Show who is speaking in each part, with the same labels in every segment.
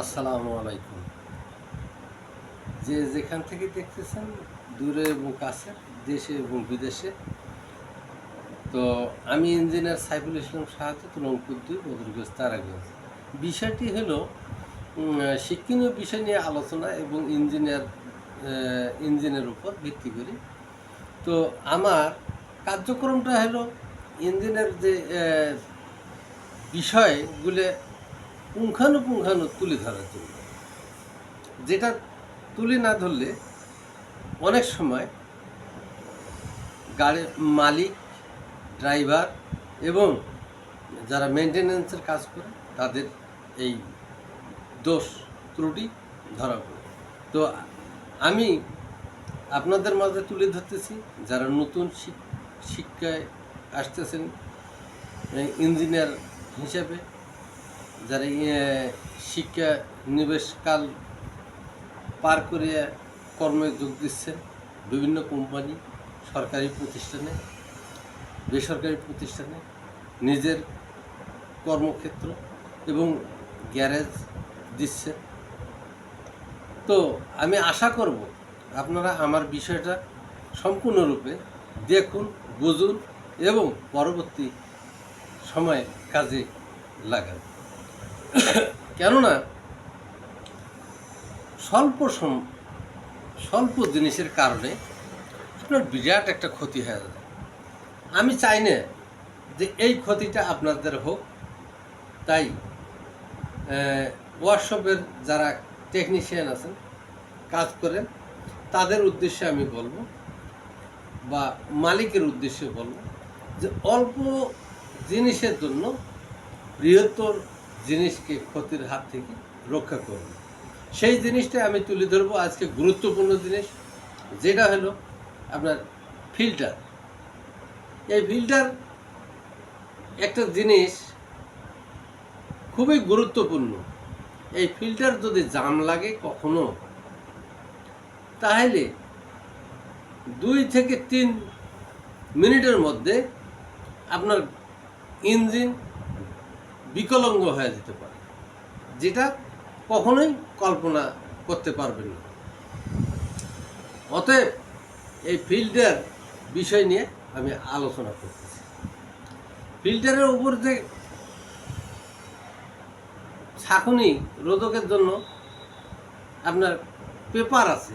Speaker 1: আসসালামু আলাইকুম। যে যেখান থেকে দেখতেছেন, দূরে এবং কাছে, দেশে এবং বিদেশে। তো আমি ইঞ্জিনিয়ার সাইফুল ইসলাম সাহায্য রংপুর বদরগঞ্জ, তারাগঞ্জ। বিষয়টি হলো শিক্ষণীয় বিষয় নিয়ে আলোচনা এবং ইঞ্জিনিয়ার ইঞ্জিনের উপর ভিত্তি করি। তো আমার কার্যক্রমটা হলো, ইঞ্জিনের যে বিষয়গুলো পুঙ্খানুপুঙ্খানু তুলে ধরার জন্য। যেটা তুলে না ধরলে অনেক সময় গাড়ির মালিক, ড্রাইভার এবং যারা মেনটেন্যান্সের কাজ করে তাদের এই দোষ, ত্রুটি ধরা পড়ে। তো আমি আপনাদের মাঝে তুলে ধরতেছি, যারা নতুন শিক- শিক্ষায় আসতেছেন ইঞ্জিনিয়ার হিসেবে। যারা শিক্ষা নিবেশকাল পার করে কর্মে যোগ দিচ্ছেন বিভিন্ন কোম্পানি, সরকারি প্রতিষ্ঠানে, বেসরকারি প্রতিষ্ঠানে, নিজের কর্মক্ষেত্র এবং গ্যারেজ দিচ্ছে। তো আমি আশা করব আপনারা আমার বিষয়টা সম্পূর্ণরূপে দেখুন, বুঝুন এবং পরবর্তী সময়ে কাজে লাগান। কেননা, স্বল্প সম, স্বল্প জিনিসের কারণে আপনার বিরাট একটা ক্ষতি হয়ে যায় আমি চাই না যে এই ক্ষতিটা আপনাদের হোক। তাই ওয়ার্কশপের যারা টেকনিশিয়ান আছেন, কাজ করেন, তাদের উদ্দেশ্যে আমি বলব বা মালিকের উদ্দেশ্যে বলব যে অল্প জিনিসের জন্য বৃহত্তর জিনিসকে ক্ষতির হাত থেকে রক্ষা করবে সেই জিনিসটা আমি তুলে ধরবো আজকে গুরুত্বপূর্ণ জিনিস, যেটা হলো আপনার ফিল্টার। এই ফিল্টার একটা জিনিস খুবই গুরুত্বপূর্ণ। এই ফিল্টার যদি জাম লাগে কখনো, তাহলে দুই থেকে তিন মিনিটের মধ্যে আপনার ইঞ্জিন বিকলঙ্গ হয়ে যেতে পারে, যেটা কখনোই কল্পনা করতে পারবেন না। অতএব এই ফিল্টার বিষয় নিয়ে আমি আলোচনা করতেছি। ফিল্টারের উপর যে ছাঁকুনি রোধকের জন্য আপনার পেপার আছে,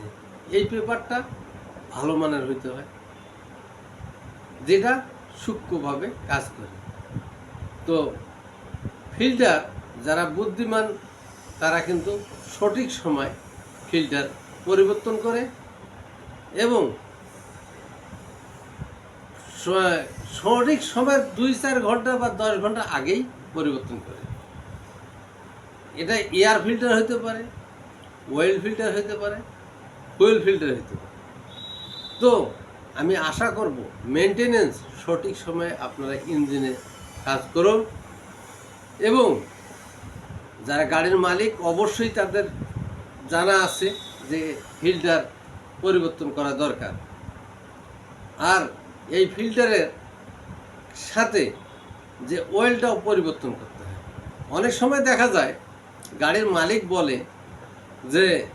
Speaker 1: এই পেপারটা ভালো মানের হইতে হয়, যেটা সূক্ষ্মভাবে কাজ করে। তো ফিল্টার, যারা বুদ্ধিমান, তারা কিন্তু সঠিক সময় ফিল্টার পরিবর্তন করে এবং সঠিক সময় দুই চার ঘণ্টা বা দশ ঘণ্টা আগেই পরিবর্তন করে। এটা এয়ার ফিল্টার হতে পারে ওয়েল ফিল্টার হতে পারে হুইল ফিল্টার হতে পারে। তো আমি আশা করব মেনটেনেন্স সঠিক সময়ে আপনারা ইঞ্জিনে কাজ করুন। এবং যারা গাড়ির মালিক, অবশ্যই তাদের জানা আছে যে ফিল্টার পরিবর্তন করা দরকার। আর এই ফিল্টারের সাথে যে অয়েলটাও পরিবর্তন করতে হয়। অনেক সময় দেখা যায়, গাড়ির মালিক বলে যে,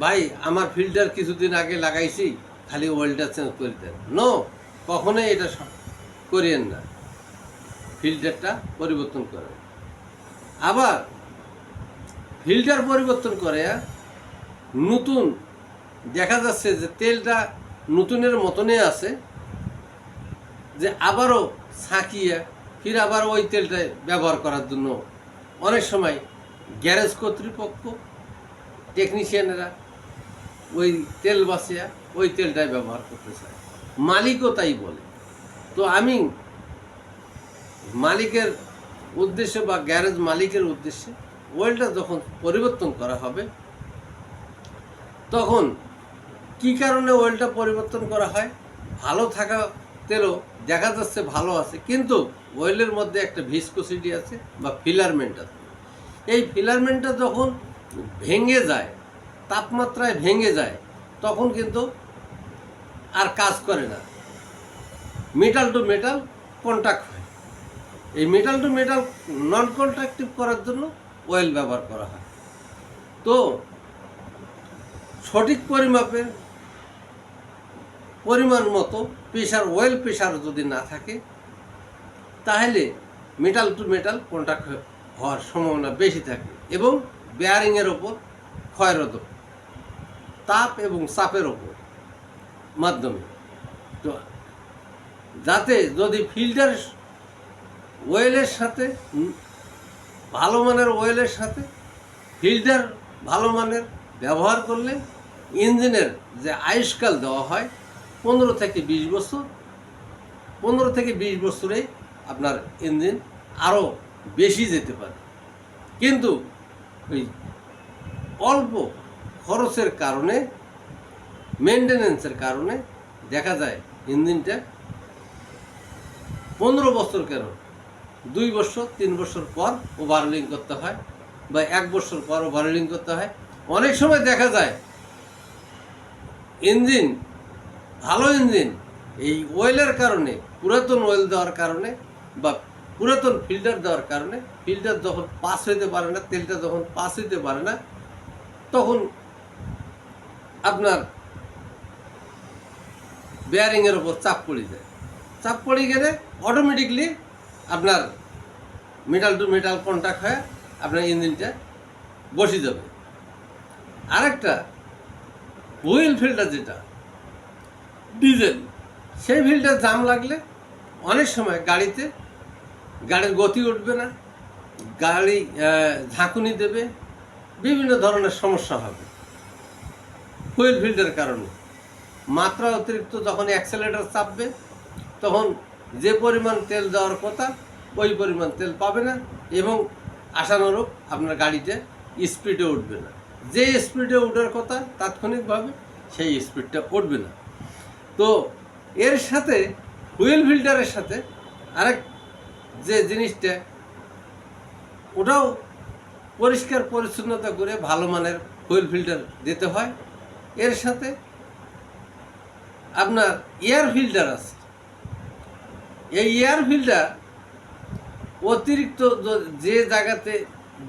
Speaker 1: ভাই, আমার ফিল্টার কিছুদিন আগে লাগাইছি, খালি অয়েলটা চেঞ্জ করে দেন। নো কখনোই এটা করিয়েন না। ফিল্টারটা পরিবর্তন করেন। আবার ফিল্টার পরিবর্তন করে নতুন, দেখা যাচ্ছে যে তেলটা নতুনের মতনই আছে, যে আবারও ছাঁকিয়ে ফির আবার ওই তেলটা ব্যবহার করার জন্য অনেক সময় গ্যারেজ কর্তৃপক্ষ টেকনিশিয়ানেরা ওই তেল বাসিয়া ওই তেলটাই ব্যবহার করতে চায়। মালিকও তাই বলে। তো আমি মালিকের উদ্দেশ্যে বা গ্যারেজ মালিকের উদ্দেশ্যে ওয়েলটা যখন পরিবর্তন করা হবে, তখন কি কারণে ওয়েলটা পরিবর্তন করা হয়? ভালো থাকা তেলও দেখা যাচ্ছে ভালো আছে, কিন্তু ওয়েলের মধ্যে একটা ভিসকোসিটি আছে বা ফিলারমেন্ট আছে। এই ফিলারমেন্টটা যখন ভেঙে যায়, তাপমাত্রায় ভেঙে যায়, তখন কিন্তু আর কাজ করে না। মেটাল টু মেটাল কন্ট্যাক্ট এই metal to metal non contractive করার জন্য অয়েল ব্যবহার করা হয়। তো সঠিক পরিমাপের পরিমাণ মতো প্রেশার ওয়েল প্রেশার যদি না থাকে, তাহলে মেটাল টু মেটাল কন্ট্যাক্ট হওয়ার সম্ভাবনা বেশি থাকে এবং বেয়ারিংয়ের ওপর ক্ষয়রত তাপ এবং চাপের ওপর মাধ্যমে। তো যাতে যদি ফিল্টার ওয়েলের সাথে ভালো মানের ওয়েলের সাথে, ফিল্টার ভালো মানের ব্যবহার করলে ইঞ্জিনের যে আয়ুষ্কাল দেওয়া হয় পনেরো থেকে বিশ বছর, পনেরো থেকে বিশ বছরে আপনার ইঞ্জিন আরও বেশি যেতে পারে। কিন্তু ওই অল্প খরচের কারণে মেনটেনেন্সের কারণে দেখা যায় ইঞ্জিনটা পনেরো বছর কেন দুই বছর, তিন বছর পর ওভারলিং করতে হয় বা এক বছর পর ওভারলিং করতে হয়। অনেক সময় দেখা যায়, ইঞ্জিন, ভালো ইঞ্জিন, এই ওয়েলের কারণে, পুরাতন ওয়েল দেওয়ার কারণে বা পুরাতন ফিল্টার দেওয়ার কারণে, ফিল্টার যখন পাস হইতে পারে না, তেলটা যখন পাস হইতে পারে না, তখন আপনার বেয়ারিংয়ের ওপর চাপ পড়ে যায়। চাপ পড়ে গেলে অটোমেটিকলি আপনার মেটাল টু মেটাল কন্ট্যাক্ট হয়ে আপনার ইঞ্জিনটা বসে যাবে। আরেকটা হুইল ফিল্টার যেটা ডিজেল সেই ফিল্টার জাম লাগলে অনেক সময় গাড়িতে গাড়ির গতি উঠবে না, গাড়ি ঝাঁকুনি দেবে, বিভিন্ন ধরনের সমস্যা হবে। হুইল ফিল্টার কারণে। মাত্রা অতিরিক্ত যখন অ্যাক্সেলেটার চাপবে, তখন যে পরিমাণ তেল দেওয়ার কথা, ওই পরিমাণ তেল পাবে না এবং আশানুরূপ আপনার গাড়িতে স্পিডে উঠবে না। যে স্পিডে ওঠার কথা তাৎক্ষণিকভাবে সেই স্পিডটা উঠবে না। তো এর সাথে হুইল ফিল্টারের সাথে আরেক যে জিনিসটা, ওটাও পরিষ্কার পরিচ্ছন্নতা করে ভালো মানের হুইল ফিল্টার দিতে হয়। এর সাথে আপনার এয়ার ফিল্টার আছে এই এয়ার ফিল্টার অতিরিক্ত যে জায়গাতে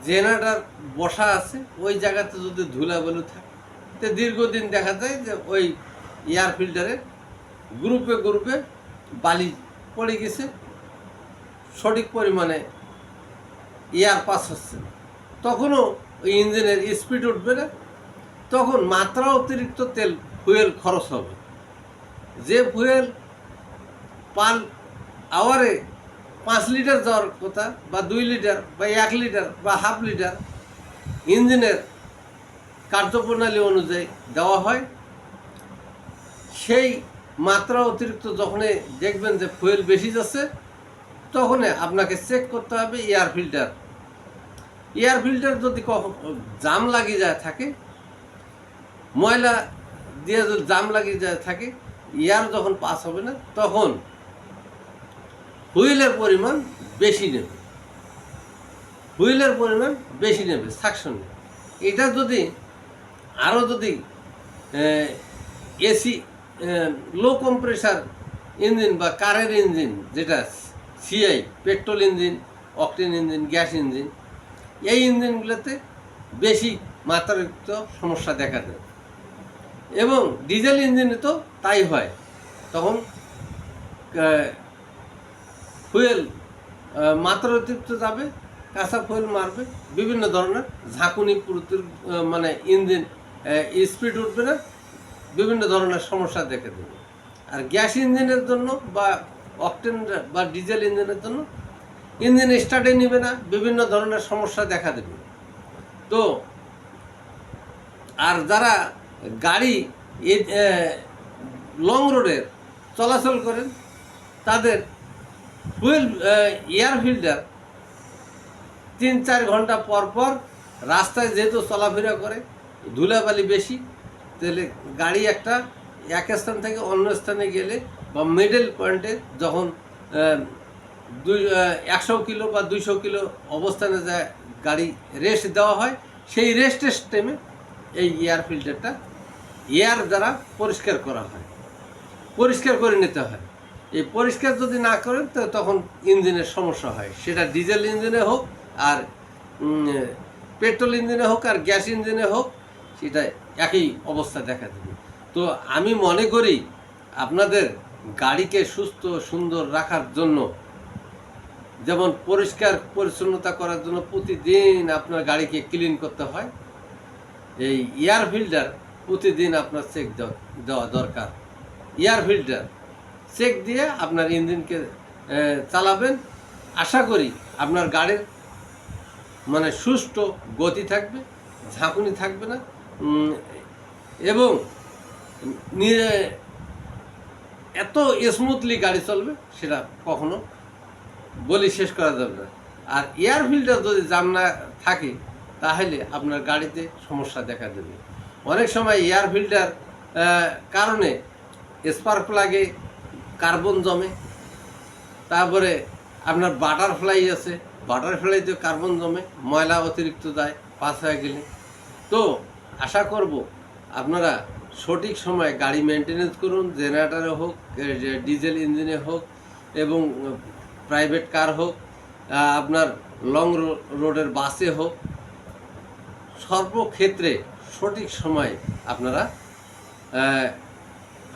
Speaker 1: জেনারেটার বসা আছে, ওই জায়গাতে যদি ধুলাবালু থাকে, তো দীর্ঘদিন দেখা যায় যে ওই এয়ার ফিল্টারে গ্রুপে গ্রুপে বালি পড়ে গেছে, সঠিক পরিমাণে এয়ার পাস হচ্ছে তখনও ওই ইঞ্জিনের স্পিড উঠবে না, তখন মাত্রা অতিরিক্ত তেল ফুয়েল খরচ হবে। যে ফুয়েল পার আওয়ারে পাঁচ লিটার যাওয়ার কথা বা দুই লিটার বা এক লিটার বা হাফ লিটার ইঞ্জিনের কার্যপ্রণালী অনুযায়ী দেওয়া হয়। সেই মাত্রা অতিরিক্ত যখনই দেখবেন যে ফুয়েল বেশি যাচ্ছে তখন আপনাকে চেক করতে হবে এয়ার ফিল্টার এয়ার ফিল্টার যদি জাম লাগিয়ে যায় থাকে, ময়লা দিয়ে যদি জাম লাগিয়ে যায় থাকে এয়ার যখন পাস হবে না, তখন হুইলের পরিমাণ বেশি নেবে। হুইলের পরিমাণ বেশি নেবে সাকশন এটা যদি আরও যদি এসি লো কম্প্রেসার ইঞ্জিন বা কারের ইঞ্জিন যেটা CI petrol engine octane engine gas engine এই ইঞ্জিনগুলোতে বেশি মাত্রাযুক্ত সমস্যা দেখা দেয়। এবং ডিজেল ইঞ্জিনে তো তাই হয়। তখন ফুয়েল মাত্রা অতিরিক্ত যাবে, কাঁচা ফুয়েল মারবে, বিভিন্ন ধরনের ঝাঁকুনি মানে ইঞ্জিন স্পিড উঠবে না, বিভিন্ন ধরনের সমস্যা দেখে দেবে। আর গ্যাস ইঞ্জিনের জন্য বা অকটেন বা ডিজেল ইঞ্জিনের জন্য ইঞ্জিন স্টার্টে নেবে না, বিভিন্ন ধরনের সমস্যা দেখা দেবে। তো, আর যারা গাড়ি লং রোডের চলাচল করেন, তাদের ফুয়েল এয়ার ফিল্টার তিন চার ঘণ্টা পর পর রাস্তায় যেহেতু চলাফেরা করে, ধুলাবালি বেশি, তাহলে গাড়ি একটা এক স্থান থেকে অন্য স্থানে গেলে বা মিডল পয়েন্টে যখন দুই একশো কিলো বা দুইশো কিলো অবস্থানে যায় গাড়ি রেস্ট দেওয়া হয়, সেই রেস্টের টাইমে এই এয়ার ফিল্টারটা এয়ার দ্বারা পরিষ্কার করা হয়, পরিষ্কার করে নিতে হয়। এই পরিষ্কার যদি না করেন, তো তখন ইঞ্জিনের সমস্যা হয়। সেটা ডিজেল ইঞ্জিনে হোক আর পেট্রোল ইঞ্জিনে হোক আর গ্যাস ইঞ্জিনে হোক, সেটা একই অবস্থা দেখা দেবে। তো আমি মনে করি আপনাদের গাড়িকে সুস্থ, সুন্দর রাখার জন্য, যেমন পরিষ্কার পরিচ্ছন্নতা করার জন্য প্রতিদিন আপনার গাড়িকে ক্লিন করতে হয়। এই এয়ার ফিল্টার প্রতিদিন আপনার চেক দেওয়া দরকার। এয়ার ফিল্টার চেক দিয়ে আপনার ইঞ্জিনকে চালাবেন। আশা করি আপনার গাড়ির মানে সুষ্ঠু গতি থাকবে, ঝাঁকুনি থাকবে না। এবং এত স্মুথলি গাড়ি চলবে সেটা কখনো বলি শেষ করা যাবে না। আর এয়ার ফিল্টার যদি জাম না থাকে, তাহলে আপনার গাড়িতে সমস্যা দেখা দেবে। অনেক সময় এয়ার ফিল্টার কারণে স্পার্ক প্লাগে কার্বন জমে। তারপরে আপনার বাটারফ্লাই আছে। বাটারফ্লাইতে কার্বন জমে, ময়লা অতিরিক্ত যায় পাস হয়ে গেলে। তো আশা করব আপনারা সঠিক সময়ে গাড়ি মেনটেনেন্স করুন জেনারেটারে হোক ডিজেল ইঞ্জিনে হোক এবং প্রাইভেট কার হোক আপনার লং রোডের বাসে হোক, সর্বক্ষেত্রে সঠিক সময়ে আপনারা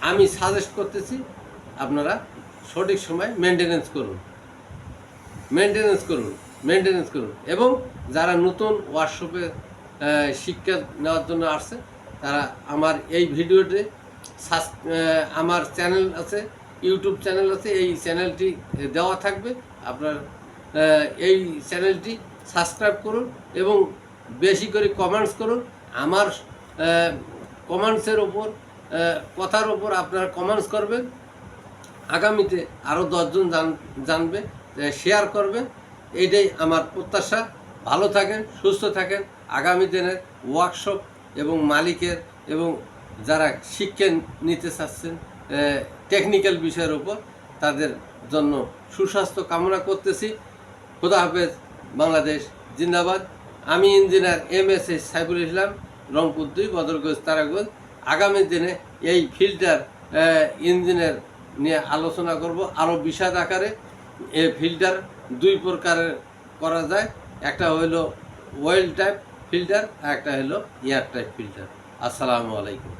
Speaker 1: আমি সাজেস্ট করতেছি আপনারা সঠিক সময় মেনটেনেন্স করুন। মেনটেনেন্স করুন মেনটেনেন্স করুন। এবং যারা নতুন ওয়ার্কশপে শিক্ষা নেওয়ার জন্য আসছে, তারা আমার এই ভিডিওতে সাস- আমার চ্যানেল আছে ইউটিউব চ্যানেল আছে, এই চ্যানেলটি দেওয়া থাকবে। আপনার এই চ্যানেলটি সাবস্ক্রাইব করুন এবং বেশি করে কমেন্টস করুন। আমার কমেন্টসের ওপর কথার ওপর আপনারা কমেন্টস করবেন। আগামীতে আরও দশজন জান, জানবে শেয়ার করবেন এটাই আমার প্রত্যাশা। ভালো থাকেন, সুস্থ থাকেন। আগামী দিনের ওয়ার্কশপ এবং মালিকের এবং যারা শিক্ষা নিতে চাচ্ছেন টেকনিক্যাল বিষয়ের উপর, তাদের জন্য সুস্বাস্থ্য কামনা করতেছি। খুদা হাফেজ, বাংলাদেশ জিন্দাবাদ। আমি engineer M S S Saiful Islam, Rangpur দুই, বদরগঞ্জ তারাগঞ্জ। আগামী দিনে এই ফিল্টার ইঞ্জিনের নিয়ে আলোচনা করব। আরও বিষাদ আকারে এ ফিল্টার দুই প্রকারের করা যায়। একটা হইল ওয়েল টাইপ ফিল্টার একটা হলো এয়ার টাইপ ফিল্টার আসসালামু আলাইকুম।